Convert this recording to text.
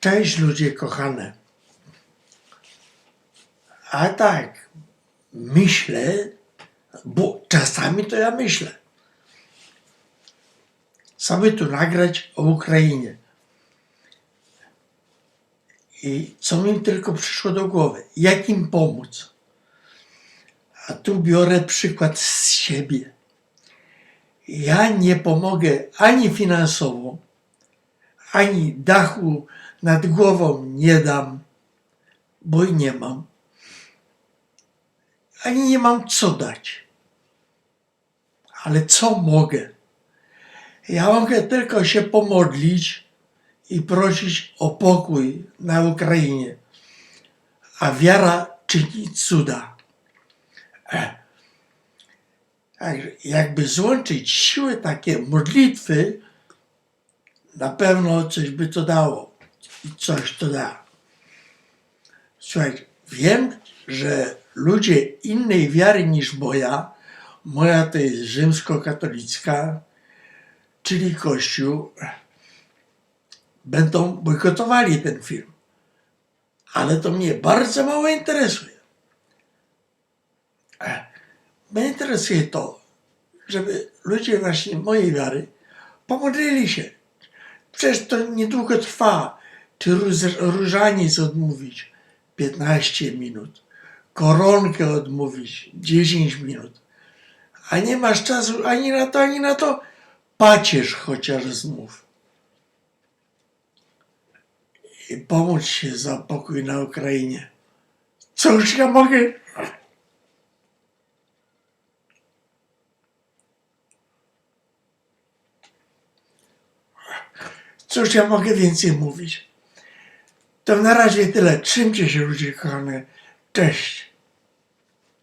Cześć ludzie kochane. A tak, myślę, bo czasami to ja myślę, sobie tu nagrać o Ukrainie. I co mi tylko przyszło do głowy, jak im pomóc. A tu biorę przykład z siebie. Ja nie pomogę ani finansowo, ani dachu nad głową nie dam, bo nie mam. Ani nie mam co dać. Ale co mogę? Ja mogę tylko się pomodlić i prosić o pokój na Ukrainie. A wiara czyni cuda. E. Jakby złączyć siły takie modlitwy, na pewno coś by to dało. I coś to da. Słuchajcie, wiem, że ludzie innej wiary niż moja, moja to jest rzymskokatolicka, czyli Kościół, będą bojkotowali ten film. Ale to mnie bardzo mało interesuje. E, Mnie interesuje to, żeby ludzie właśnie mojej wiary pomodlili się. Przecież to niedługo trwa. Czy róż- różaniec odmówić 15 minut, koronkę odmówić 10 minut. A nie masz czasu ani na to, ani na to, pacierz chociaż zmów. I pomóc się za pokój na Ukrainie. Cóż ja mogę? Cóż ja mogę więcej mówić? To na razie tyle. Trzymcie się ludzie kochane. Cześć.